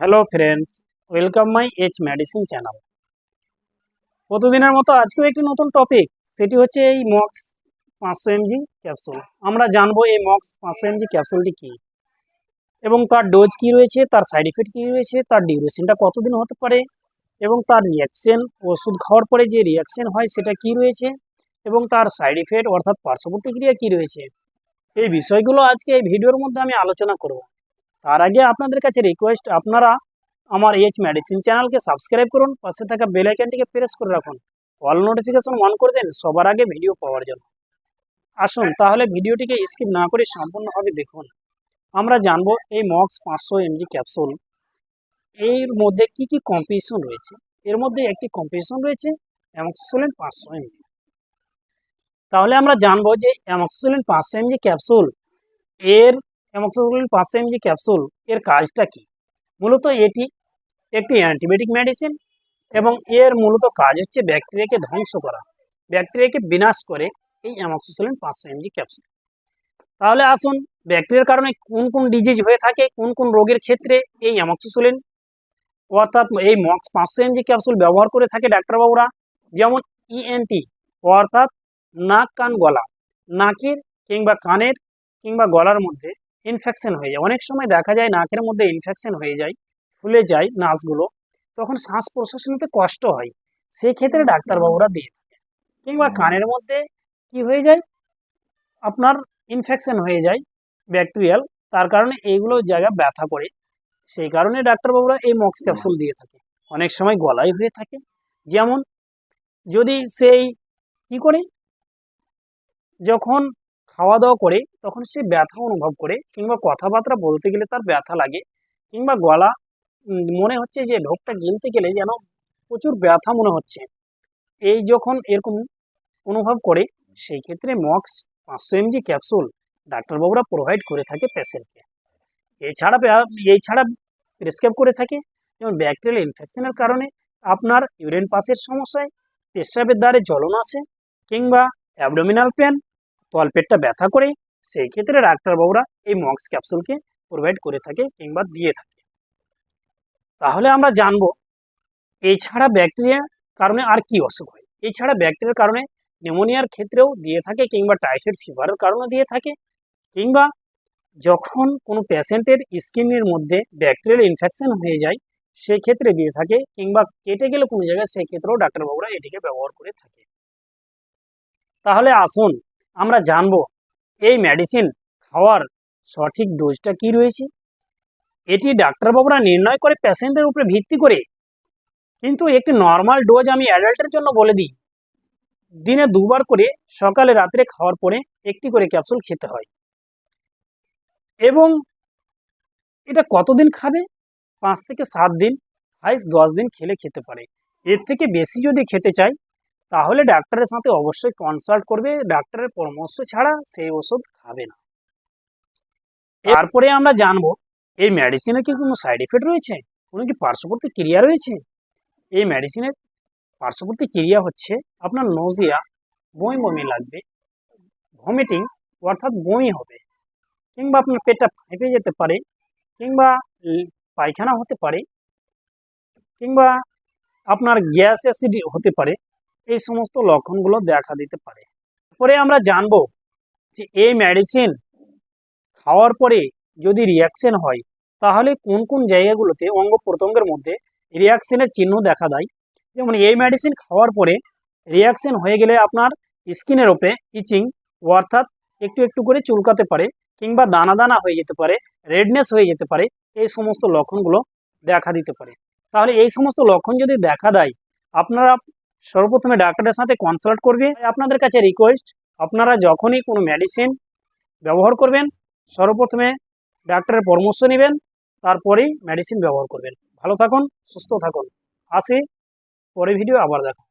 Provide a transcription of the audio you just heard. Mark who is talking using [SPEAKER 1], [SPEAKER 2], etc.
[SPEAKER 1] Hello friends welcome my H medicine channel প্রতিদিনের মতো আজকেও একটি নতুন টপিক সেটি হচ্ছে এই মক্স পাঁচশো এমজি ক্যাপসুল আমরা জানব এই মক্স পাঁচশো এমজি ক্যাপসুলটি কী, এবং তার ডোজ কী রয়েছে, তার সাইড এফেক্ট কী রয়েছে, তার ডিউরেশনটা কতদিন হতে পারে, এবং তার রিয়াকশন ওষুধ খাওয়ার পরে যে রিয়াকশন হয় সেটা কী রয়েছে, এবং তার সাইড এফেক্ট অর্থাৎ পার্শ্ব প্রতিক্রিয়া কী রয়েছে। এই বিষয়গুলো আজকে এই ভিডিওর মধ্যে আমি আলোচনা করব। তার আগে আপনাদের কাছে রিকোয়েস্ট আপনারা আমার এইচ মেডিসিন চ্যানেলকে সাবস্ক্রাইব করুন, পাশে থাকা বেল আইকনটিকে প্রেস করে রাখুন। অল নোটিফিকেশন অন করে দেন, সবার আগে ভিডিও পাওয়ার জন্য। আসুন, তাহলে ভিডিওটিকে স্কিপ না করে সম্পূর্ণভাবে দেখুন। আমরা জানব এই মক্স পাঁচশো এমজি ক্যাপসুল এর মধ্যে কি কি কম্পিটিশন রয়েছে? এর মধ্যে একটি কম্পিটিশন রয়েছে অ্যামক্সিসোলিন পাঁচশো এমজি তাহলে আমরা জানব যে অ্যামক্সিসোলিন পাঁচশো এমজি ক্যাপসুল এর অ্যামক্সিসিলিন পাঁচশো এমজি ক্যাপসুল এর কাজটা কি? মূলত এটি একটি অ্যান্টিবায়োটিক মেডিসিন এবং এর মূলত কাজ হচ্ছে ব্যাকটেরিয়াকে ধ্বংস করা। ব্যাকটেরিয়াকে বিনাশ করে এই অ্যামক্সিসিলিন পাঁচশো এমজি ক্যাপসুল তাহলে আসুন, ব্যাকটেরিয়ার কারণে কোন কোন ডিজিজ হয়ে থাকে, কোন কোন রোগের ক্ষেত্রে এই অ্যামক্সিসিলিন অর্থাৎ এই মক্স পাঁচশো এমজি ক্যাপসুল ব্যবহার করে থাকে ডাক্তারবাবুরা? যেমন ইএনটি অর্থাৎ নাক কান গলা। নাকের কিংবা কানের কিংবা গলার মধ্যে ইনফেকশন হয়ে যায়। অনেক সময় দেখা যায় নাকের মধ্যে ইনফেকশন হয়ে যায় ফুলে যায় নাচগুলো তখন শ্বাস প্রশ্বাস নিতে কষ্ট হয়। সেই ক্ষেত্রে ডাক্তারবাবুরা দিয়ে থাকে। কিংবা কানের মধ্যে কি হয়ে যায়? আপনার ইনফেকশন হয়ে যায় ব্যাকটেরিয়াল তার কারণে এইগুলো জায়গা ব্যথা করে। সেই কারণে ডাক্তারবাবুরা এই মক্স ক্যাপসুল দিয়ে থাকে। অনেক সময় গলায় হয়ে থাকে। যেমন যদি সেই কি করে? যখন খাওয়া দাওয়া করে তখন সে ব্যথা অনুভব করে কিংবা কথাবার্তা বলতে গেলে তার ব্যথা লাগে কিংবা গলা মনে হচ্ছে যে ঢোকটা গিলতে গেলে যেন প্রচুর ব্যথা মনে হচ্ছে। এই যখন এরকম অনুভব করে সেই ক্ষেত্রে মক্স পাঁচশো এমজি ক্যাপসুল ডাক্তারবাবুরা প্রোভাইড করে থাকে পেশেন্টকে এছাড়া পে- এছাড়া প্রেসক্রাইব করে থাকে যেমন ব্যাকটেরিয়াল ইনফেকশনের কারণে আপনার ইউরিন পাসের সমস্যায় পেশাবের দ্বারে জ্বলন আসে কিংবা অ্যাবডোমিনাল পেন তলপেটটা ব্যথা করে, সেই ক্ষেত্রে ডাক্তারবাবুরা এই মক্স ক্যাপসুলকে প্রোভাইড করে থাকে কিংবা দিয়ে থাকে। তাহলে আমরা জানব, এছাড়া ব্যাকটেরিয়ার কারণে আর কি অসুখ হয়? এছাড়া ব্যাকটেরিয়ার কারণে নিউমোনিয়ার ক্ষেত্রেও দিয়ে থাকে কিংবা টাইফয়েড ফিভারের কারণে দিয়ে থাকে, কিংবা যখন কোনো পেশেন্টের স্কিনের মধ্যে ব্যাকটেরিয়াল ইনফেকশন হয়ে যায়, সেই ক্ষেত্রে দিয়ে থাকে, কিংবা কেটে গেলে কোনো জায়গায়, সেই ক্ষেত্রেও ডাক্তারবাবুরা এটিকে ব্যবহার করে থাকে। তাহলে আসুন আমরা জানব এই মেডিসিন খাওয়ার সঠিক ডোজটা কি রয়েছে। এটি ডাক্তারবাবুরা নির্ণয় করে পেশেন্টের উপরে ভিত্তি করে। কিন্তু একটি নর্মাল ডোজ আমি অ্যাডাল্টের জন্য বলে দিই। দিনে দুবার করে সকালে রাত্রে খাওয়ার পরে একটি করে ক্যাপসুল খেতে হয়। এবং এটা কতদিন খাবে? পাঁচ থেকে সাত দিন হাইস দশ দিন খেলে খেতে পারে। এর থেকে বেশি যদি খেতে চায় তাহলে ডাক্তারের সাথে অবশ্যই কনসাল্ট করবে ডাক্তারের পরামর্শ ছাড়া সেই ওষুধ খাবে না। তারপরে আমরা জানব এই মেডিসিনের কি কোনো সাইড এফেক্ট রয়েছে? কোনো কি পার্শ্ববর্তী ক্রিয়া রয়েছে? এই মেডিসিনের পার্শ্ববর্তী ক্রিয়া হচ্ছে আপনার নজিয়া বমি বমি লাগবে ভমিটিং অর্থাৎ বমি হবে কিংবা আপনার পেটটা ফেঁপে যেতে পারে কিংবা পায়খানা হতে পারে কিংবা আপনার গ্যাস অ্যাসিড হতে পারে এই সমস্ত লক্ষণগুলো দেখা দিতে পারে। পরে আমরা জানব যে এই মেডিসিন খাওয়ার পরে যদি রিয়াকশন হয়, তাহলে কোন কোন জায়গাগুলোতে অঙ্গ প্রত্যঙ্গের মধ্যে রিয়াকশনের চিহ্ন দেখা দেয়? যেমন এই মেডিসিন খাওয়ার পরে রিয়াকশন হয়ে গেলে আপনার স্কিনের ওপরে ইচিং অর্থাৎ একটু একটু করে চুলকাতে পারে, কিংবা দানা দানা হয়ে যেতে পারে রেডনেস হয়ে যেতে পারে, এই সমস্ত লক্ষণগুলো দেখা দিতে পারে। তাহলে এই সমস্ত লক্ষণ যদি দেখা দেয়, আপনারা সর্বপ্রথমে ডাক্তারের সাথে কনসাল্ট করবে। আপনাদের কাছে রিকোয়েস্ট আপনারা যখনই কোনো মেডিসিন ব্যবহার করবেন, সর্বপ্রথমে ডাক্তারের পরামর্শ নেবেন, তারপরেই মেডিসিন ব্যবহার করবেন। ভালো থাকুন, সুস্থ থাকুন। আসি পরে ভিডিও আবার দেখা।